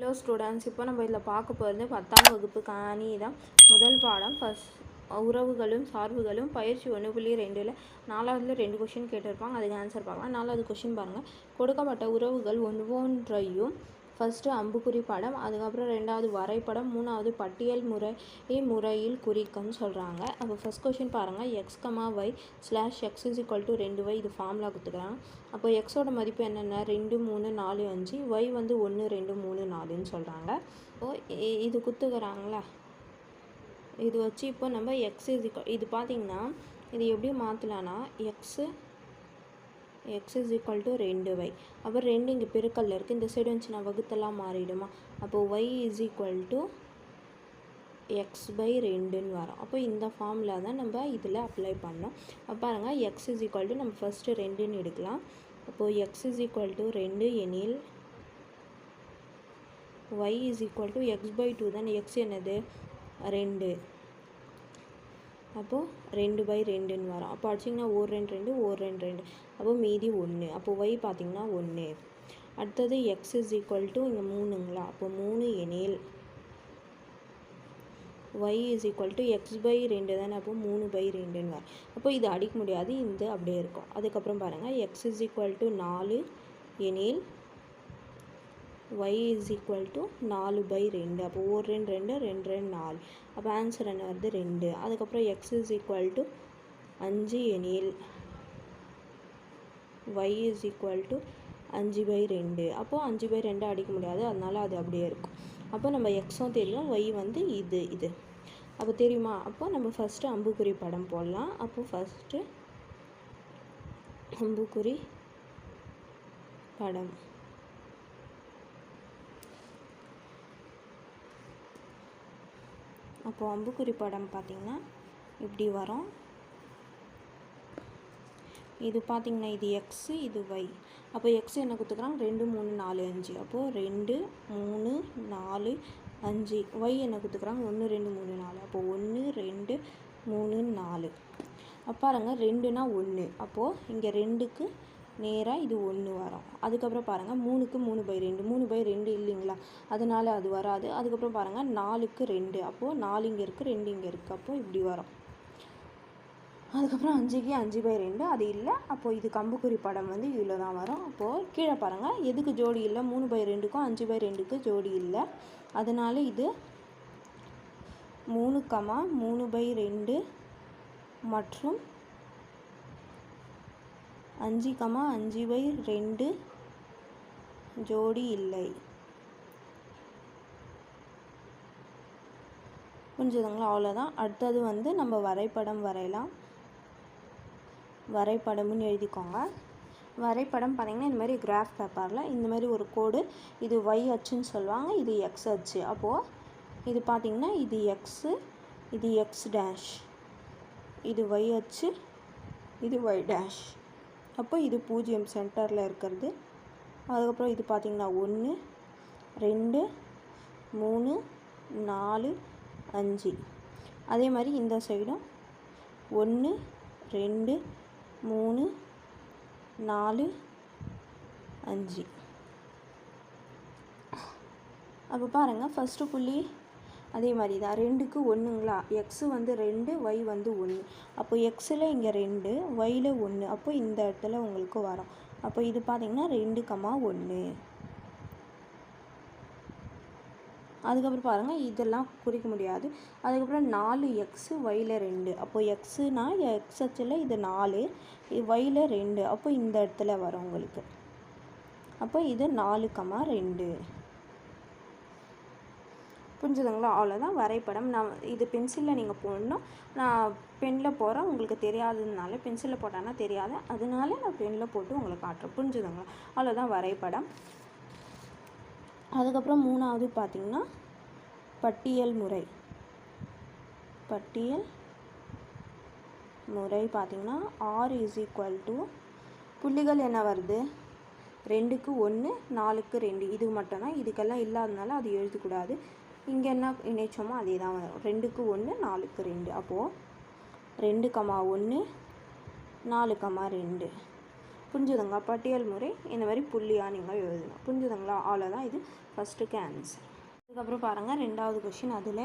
Hello students இப்போ நம்ம இதில் பார்க்க போகிறது பத்தாம் வகுப்பு கணிதம். முதல் பாடம் ஃபஸ்ட் உறவுகளும் சார்புகளும் பயிற்சி ஒன்று புள்ளி ரெண்டில் நாலாவதுல ரெண்டு கொஷின் கேட்டிருப்பாங்க. அதுக்கு ஆன்சர் பார்க்கலாம். நாலாவது கொஷின் பாருங்கள் கொடுக்கப்பட்ட உறவுகள் ஒவ்வொன்றையும் ஃபஸ்ட்டு அம்புக்குறி படம் அதுக்கப்புறம் ரெண்டாவது வரைபடம் மூணாவது பட்டியல் முறை முறையில் குறிக்கும்னு சொல்கிறாங்க அப்போ ஃபஸ்ட் கொஷின் பாருங்கள் X comma Y slash X is equal to ரெண்டு ஒய் இது ஃபார்முலா கொடுத்துக்கிறாங்க அப்போ எக்ஸோட மதிப்பு என்னென்ன? ரெண்டு மூணு நாலு அஞ்சு. ஒய் வந்து ஒன்று ரெண்டு மூணு நாலுன்னு சொல்கிறாங்க ஓ இது குத்துக்கிறாங்களா? இது வச்சு இப்போ நம்ம எக்ஸ் இது இது பார்த்திங்கன்னா இது எப்படி மாற்றலான்னா x x is equal to ரெண்டு ஒய் அப்புறம் ரெண்டு இங்கே பெருக்கல்ல இருக்குது இந்த சைடு வந்துச்சுன்னா வகுத்தெல்லாம் மாறிடுமா? அப்போ y is equal to x by ரெண்டுன்னு வரும். அப்போ இந்த ஃபார்முலா தான் நம்ம இதில் அப்ளை பண்ணோம். அப்போ பாருங்கள் எக்ஸ் இஸ் ஈக்குவல் டு நம்ம ஃபஸ்ட்டு ரெண்டுன்னு எடுக்கலாம். அப்போது எக்ஸ் இஸ் ஈக்குவல் டு ரெண்டு எனில் y is equal to x by two தான்? எக்ஸ் என்னது? ரெண்டு. அப்போது ரெண்டு பை ரெண்டுன்னு வரும். அப்போ அடிச்சிங்கன்னா ஓர் ரெண்டு ரெண்டு ஓர் ரெண்டு ரெண்டு. அப்போ மீதி ஒன்று அப்போ ஒய் பார்த்திங்கன்னா ஒன்று அடுத்தது எக்ஸ் இஸ் ஈக்குவல் டு இங்கே மூணுங்களா? அப்போ மூணு எனில். Y is equal to x by ரெண்டு தானே? அப்போ மூணு பை ரெண்டுன்னு வரும். அப்போ இது அடிக்க முடியாது. இந்த அப்படியே இருக்கும். அதுக்கப்புறம் பாருங்கள் எக்ஸ் இஸ் ஈக்குவல் டு நாலு எனில். ஒய் இஸ் ஈக்குவல் டு நாலு பை ரெண்டு. அப்போ ஒரு ரெண்டு ரெண்டு ரெண்டு ரெண்டு நாலு. அப்போ ஆன்சர் என்ன வருது? ரெண்டு. அதுக்கப்புறம் எக்ஸ் இஸ் ஈக்குவல் டு அஞ்சு எனில் ஒய் இஸ் ஈக்குவல் டு அஞ்சு பை ரெண்டு. அப்போது அஞ்சு பை ரெண்டு அடிக்க முடியாது. அதனால் அது அப்படியே இருக்கும். அப்போ நம்ம எக்ஸும் தெரியும். ஒய் வந்து இது இது. அப்போ தெரியுமா? அப்போ நம்ம ஃபஸ்ட்டு அம்புக்குறி படம் போடலாம். அப்போ ஃபஸ்ட்டு அம்புக்குறி படம். அப்போது அம்புக்குறி படம் பார்த்திங்கன்னா இப்படி வரும். இது பார்த்திங்கன்னா இது எக்ஸு இது ஒய் அப்போ எக்ஸ் என்ன கொடுத்துக்கிறாங்க ரெண்டு மூணு நாலு அஞ்சு. அப்போது ரெண்டு மூணு நாலு அஞ்சு. ஒய் என்ன கொடுத்துக்குறாங்க ஒன்று ரெண்டு மூணு நாலு. அப்போது ஒன்று ரெண்டு மூணு நாலு. பாருங்கள் ரெண்டுனா ஒன்று. அப்போது இங்கே ரெண்டுக்கு நேராக இது ஒன்று வரும். அதுக்கப்புறம் பாருங்கள் மூணுக்கு மூணு பை ரெண்டு. மூணு பை ரெண்டு இல்லைங்களா? அதனால் அது வராது. அதுக்கப்புறம் பாருங்கள் நாலுக்கு ரெண்டு. அப்போது நாலு இங்கே இருக்குது ரெண்டு இங்கே இருக்குது அப்போது இப்படி வரும். அதுக்கப்புறம் அஞ்சுக்கு அஞ்சு பை ரெண்டு அது இல்லை. அப்போது இது கம்புக்குறி படம் வந்து இவ்வளோ தான் வரும். அப்போது கீழே பாருங்கள் எதுக்கு ஜோடி இல்லை? மூணு பை ரெண்டுக்கும் அஞ்சு பை ரெண்டுக்கு ஜோடி இல்லை. அதனால் இது மூணு கமா மூணு பை ரெண்டு மற்றும் அஞ்சு கமா அஞ்சு பை ரெண்டு ஜோடி இல்லை. புரிஞ்சுதுங்களா? அவ்வளோதான். அடுத்தது வந்து நம்ம வரைபடம் வரையலாம். வரைபடம்னு எழுதிக்கோங்க. வரைபடம் பார்த்திங்கன்னா இந்த மாதிரி கிராஃப் பேப்பரில் இந்த மாதிரி ஒரு கோடு இது ஒய் அச்சுன்னு சொல்லுவாங்க இது எக்ஸ் அச்சு. அப்போது இது பார்த்திங்கன்னா இது எக்ஸு இது எக்ஸ் டேஷ் இது ஒய் அச்சு இது ஒய் டேஷ் அப்போ இது பூஜ்ஜியம் சென்டரில் இருக்கிறது. அதுக்கப்புறம் இது பார்த்திங்கன்னா ஒன்று ரெண்டு மூணு நாலு அஞ்சு. அதே மாதிரி இந்த சைடும் ஒன்று ரெண்டு மூணு நாலு அஞ்சு. அப்போ பாருங்கள் ஃபஸ்ட்டு புள்ளி அதே மாதிரி தான். ரெண்டுக்கு ஒன்றுங்களா எக்ஸு வந்து ரெண்டு ஒய் வந்து ஒன்று அப்போ எக்ஸில் இங்கே ரெண்டு ஒயில் ஒன்று அப்போ இந்த இடத்துல உங்களுக்கு வரும். அப்போ இது பார்த்திங்கன்னா ரெண்டு கமா ஒன்று அதுக்கப்புறம் பாருங்கள் இதெல்லாம் குறிக்க முடியாது. அதுக்கப்புறம் நாலு எக்ஸு ஒயில் ரெண்டு. அப்போ எக்ஸுனா எக்ஸ் அச்சில் இது நாலு ஒயில் ரெண்டு. அப்போ இந்த இடத்துல வரும் உங்களுக்கு. அப்போ இது நாலு கமா ரெண்டு. புரிஞ்சுதுங்களா? அவ்வளோதான் வரைபடம். நான் இது பென்சிலில் நீங்கள் போடணும். நான் பெனில் போகிறேன் உங்களுக்கு தெரியாததுனால பென்சிலில் போட்டானா தெரியாது. அதனால நான் பெனில் போட்டு உங்களுக்கு காட்டுறேன். புரிஞ்சுதுங்களா? அவ்வளோதான் வரைபடம். அதுக்கப்புறம் மூணாவது பார்த்திங்கன்னா பட்டியல் முறை. பட்டியல் முறை பார்த்திங்கன்னா ஆர் இஸ் ஈக்குவல் டு புள்ளிகள் என்ன வருது? ரெண்டுக்கு ஒன்று நாலுக்கு ரெண்டு. இது மட்டும்தான். இதுக்கெல்லாம் இல்லாதனால அது எழுதக்கூடாது. இங்கே என்ன இணைச்சோமோ அதே தான் வரும். ரெண்டுக்கு ஒன்று நாலுக்கு ரெண்டு. அப்போது ரெண்டு கமா ஒன்று நாலு கமா ரெண்டு. புரிஞ்சுதுங்களா? பட்டியல் முறை இந்த மாதிரி புள்ளியாக நீங்கள் எழுதணும். புரிஞ்சுதுங்களா? அவ்வளோதான் இது ஃபஸ்ட்டுக்கு ஆன்சர் அதுக்கப்புறம் பாருங்கள் ரெண்டாவது கொஷின் அதில்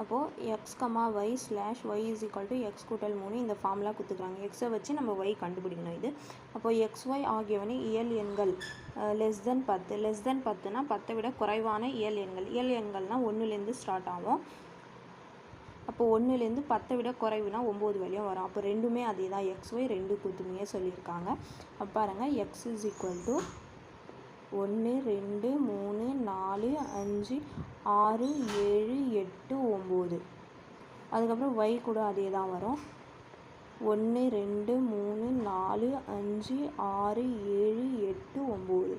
அப்போது x comma y slash y is equal to x கூட்டல் மூணு இந்த ஃபார்முலா கொடுத்துக்கிறாங்க. எக்ஸை வச்சு நம்ம ஒய் கண்டுபிடிக்கணும் இது. அப்போது எக்ஸ் ஒய் ஆகியவனை இயல் எண்கள் லெஸ் தென் பத்து. லெஸ் தென் பத்துனா பத்தை விட குறைவான இயல் எண்கள். இயல் எண்கள்னால் ஒன்றுலேருந்து ஸ்டார்ட் ஆகும். அப்போ ஒன்றுலேருந்து பத்தை விட குறைவுனா ஒம்பது வரையும் வரும். அப்போ ரெண்டுமே அதே தான் எக்ஸ் ஒய் ரெண்டு குத்துமையே சொல்லியிருக்காங்க. அப்போ பாருங்கள் எக்ஸ் இஸ் ஈக்குவல் டு ஒன்று ரெண்டு மூணு நாலு அஞ்சு ஆறு ஏழு எட்டு ஒம்பது. அதுக்கப்புறம் ஒய் கூட அதே தான் வரும். ஒன்று ரெண்டு மூணு நாலு அஞ்சு ஆறு ஏழு எட்டு ஒம்பது.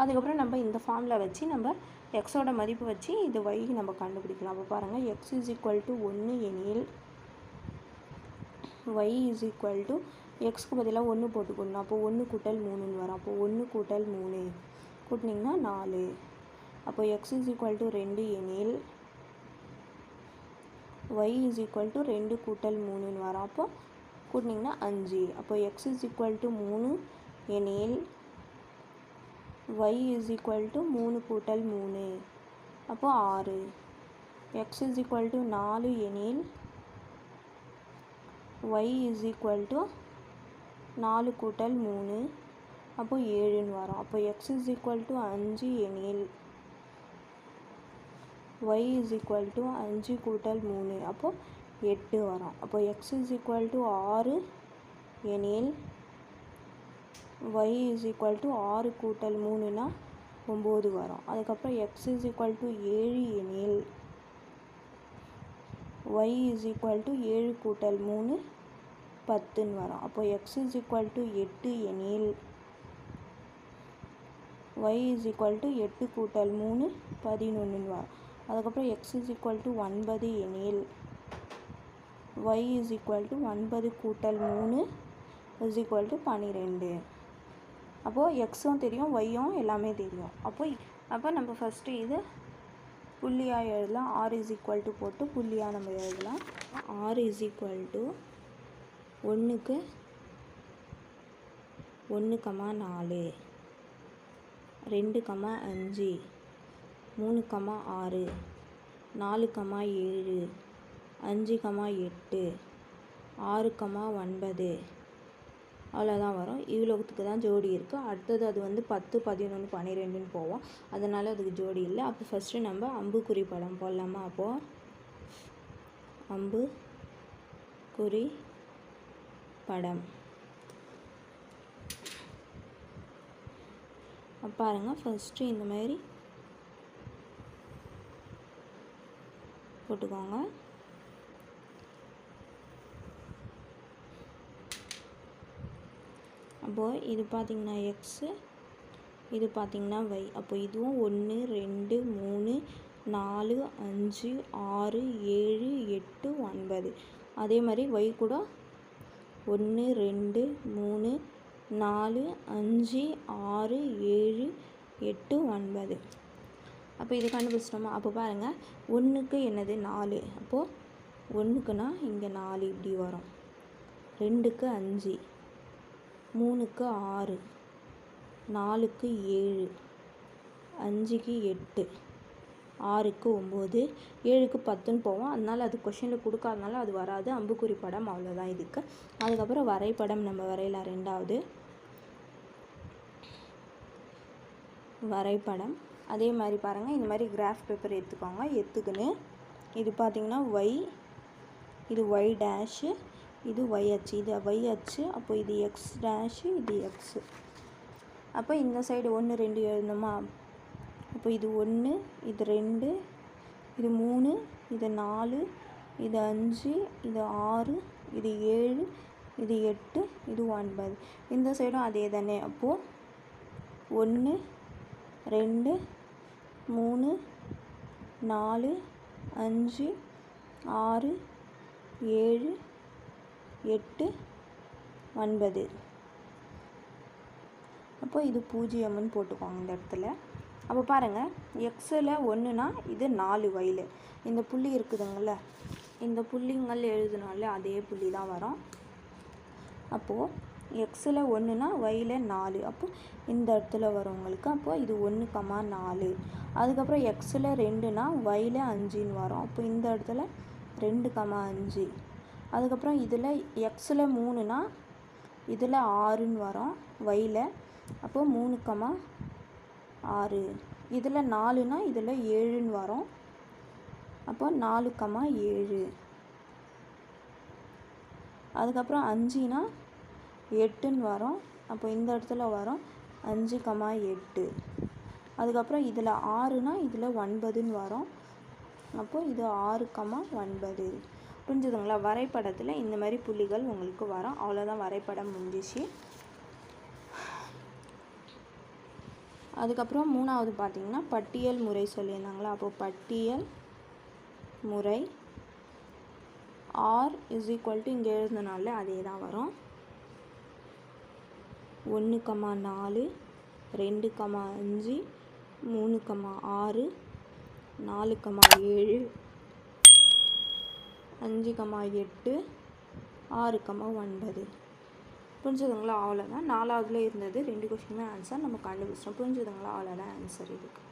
அதுக்கப்புறம் நம்ம இந்த ஃபார்மில் வச்சு நம்ம எக்ஸோட மதிப்பு வச்சு இது ஒய் நம்ம கண்டுபிடிக்கலாம். அப்போ பாருங்கள் எக்ஸ் இஸ் ஈக்குவல் டு ஒன்று எனில் ஒய் இஸ் ஈக்குவல் டு எக்ஸ்க்கு பதிலாக ஒன்று போட்டுக்கணும். அப்போ ஒன்று கூட்டல் மூணுன்னு வரும். அப்போ ஒன்று கூட்டல் மூணு. கூட்டினீங்கன்னா நாலு. அப்போ எக்ஸ் இஸ் ஈக்குவல் டு ரெண்டு எனில் ஒய் இஸ் ஈக்குவல் டு ரெண்டு கூட்டல் மூணுன்னு வரும். அப்போ கூட்டினீங்கன்னா அஞ்சு. அப்போ எக்ஸ் இஸ் ஈக்குவல் டு மூணு எனில் ஒய் இஸ் ஈக்குவல் டு மூணு கூட்டல் மூணு. அப்போ ஆறு. எக்ஸ் இஸ் ஈக்குவல் டு நாலு எனில் ஒய் இஸ் ஈக்குவல் டு நாலு கூட்டல் மூணு. அப்போ ஏழுன்னு வரும். அப்போ எக்ஸ் இஸ் ஈக்குவல் டு அஞ்சு எனில் ஒய் இஸ் ஈக்குவல் டு அஞ்சு கூட்டல் மூணு. அப்போது எட்டு வரும். அப்போ எக்ஸ் இஸ் ஈக்குவல் டு ஆறு எனில் ஒய் இஸ் ஈக்குவல் டு ஆறு கூட்டல் மூணுனா ஒம்பது வரும். அதுக்கப்புறம் எக்ஸ் இஸ் ஈக்குவல் டு ஏழு எனில் ஒய் இஸ் ஈக்குவல் டு ஏழு கூட்டல் மூணு பத்துன்னு வரும். அப்போ எக்ஸ் இஸ் ஈக்குவல் டு எட்டு எனில் ஒய் இஸ் ஈக்குவல் டு எட்டு கூட்டல் மூணு பதினொன்றுன்னு வரும் அதுக்கப்புறம் எக்ஸ் இஸ் ஈக்குவல் டு ஒன்பது எனில் ஒய் இஸ் ஈக்குவல் டு ஒன்பது கூட்டல் மூணு இஸ் ஈக்குவல் டு பன்னிரெண்டு அப்போது எக்ஸும் தெரியும் ஒய்யும் எல்லாமே தெரியும். அப்போ அப்போ நம்ம ஃபஸ்ட்டு இது புள்ளியாக எழுதலாம். ஆர் இஸ் ஈக்குவல் டு போட்டு புள்ளியாக நம்ம எழுதலாம். ஆர் இஸ் ஈக்குவல் டு ஒன்றுக்கு ஒன்று கமா நாலு. ரெண்டு கமா அஞ்சு மூணு கமா ஆறு நாலு கமா ஏழு அஞ்சு கமா எட்டு ஆறு கமா ஒன்பது. அவ்வளோதான் வரும். இவ்வளோத்துக்கு தான் ஜோடி இருக்குது அடுத்தது அது வந்து பத்து பதினொன்று பன்னிரெண்டுன்னு போவோம். அதனால் அதுக்கு ஜோடி இல்லை. அப்போ ஃபஸ்ட்டு நம்ம அம்புக்குறி படம் போடலாமா அப்போது அம்பு குறி படம். பாருங்கள் ஃபஸ்ட்டு இந்த மாதிரி போட்டுக்கோங்க. அப்போது இது பார்த்திங்கன்னா எக்ஸு இது பார்த்திங்கன்னா வை அப்போ இதுவும் ஒன்று ரெண்டு மூணு நாலு அஞ்சு ஆறு ஏழு எட்டு ஒன்பது. அதே மாதிரி வை கூட ஒன்று ரெண்டு மூணு நாலு அஞ்சு ஆறு ஏழு எட்டு ஒன்பது. அப்போ இது கண்டுபிடிச்சிட்டோமா? அப்போ பாருங்கள் ஒன்றுக்கு என்னது நாலு? அப்போது ஒன்றுக்குன்னா இங்கே நாலு இப்படி வரும். ரெண்டுக்கு அஞ்சு மூணுக்கு ஆறு நாலுக்கு ஏழு அஞ்சுக்கு எட்டு ஆறுக்கு ஒம்பது ஏழுக்கு பத்துன்னு போவோம். அதனால் அது கொஷினில் கொடுக்காதனால அது வராது. அம்புக்குறி படம் அவ்வளோதான் இதுக்கு. அதுக்கப்புறம் வரைபடம் நம்ம வரையலாம். ரெண்டாவது வரைபடம். அதே மாதிரி பாருங்கள் இந்த மாதிரி கிராஃப் பேப்பர் எடுத்துக்கோங்க. எடுத்துக்கின்னு இது பார்த்திங்கன்னா ஒய் இது ஒய் டேஷு இது ஒய் அச்சு. இது ஒய் அச்சு. அப்போ இது எக்ஸ் டேஷு இது எக்ஸு அப்போ இந்த சைடு ஒன்று ரெண்டு எழுதணுமா? அப்போ இது ஒன்று இது ரெண்டு இது மூணு இது நாலு இது அஞ்சு இது ஆறு இது ஏழு இது எட்டு இது ஒன்பது. இந்த சைடும் அதே தானே அப்போது ஒன்று ரெண்டு மூணு நாலு அஞ்சு ஆறு ஏழு எட்டு ஒன்பது. அப்போ இது பூஜ்ஜியம்னு போட்டுக்கோங்க இந்த இடத்துல. அப்போ பாருங்கள் எக்ஸில் ஒன்றுனா இது நாலு வயலு. இந்த புள்ளி இருக்குதுங்கள இந்த புள்ளிங்கள் எழுதுனால அதே புள்ளி தான் வரும். அப்போது எக்ஸில் ஒன்றுனா ஒயில் நாலு. அப்போ இந்த இடத்துல வரும் உங்களுக்கு அப்போ இது ஒன்று கமா நாலு. அதுக்கப்புறம் எக்ஸில் ரெண்டுனா ஒயில் அஞ்சுன்னு வரும். அப்போ இந்த இடத்துல ரெண்டு கமா அஞ்சு. அதுக்கப்புறம் இதில் எக்ஸில் மூணுனா இதில் ஆறுன்னு வரும். ஒயில் அப்போது மூணு கமா ஆறு. இதில் நாலுனா இதில் ஏழுன்னு வரும். அப்போ நாலு கமா ஏழு. அதுக்கப்புறம் அஞ்சுனா எட்டுன்னு வரும். அப்போ இந்த இடத்துல வரும். அஞ்சு கமா எட்டு. அதுக்கப்புறம் இதில் ஆறுனா இதில் ஒன்பதுன்னு வரும். அப்போ இது ஆறு கமா ஒன்பது. புரிஞ்சுதுங்களா? வரைபடத்தில் இந்த மாதிரி புள்ளிகள் உங்களுக்கு வரும். அவ்வளோதான் வரைபடம் முடிஞ்சிச்சு. அதுக்கப்புறம் மூணாவது பார்த்திங்கன்னா பட்டியல் முறை சொல்லியிருந்தாங்களா? அப்போ பட்டியல் முறை ஆர் இஸ் ஈக்குவல் டு இங்கே எழுதுனால அதே தான் வரும். ஒன்று கமா நாலு ரெண்டு கமா அஞ்சு மூணு கமா ஆறு நாலு கமா ஏழு அஞ்சு கமா எட்டு ஆறு கமா ஒன்பது. புரிஞ்சுதுங்களா? அவ்வளோதான். நாலாவதுல இருந்தது. ரெண்டு கொஷினுமே ஆன்சர் நம்ம கண்டுபிடிச்சோம் புரிஞ்சுதுங்களா? அவ்வளோதான் ஆன்சர் இதுக்கு.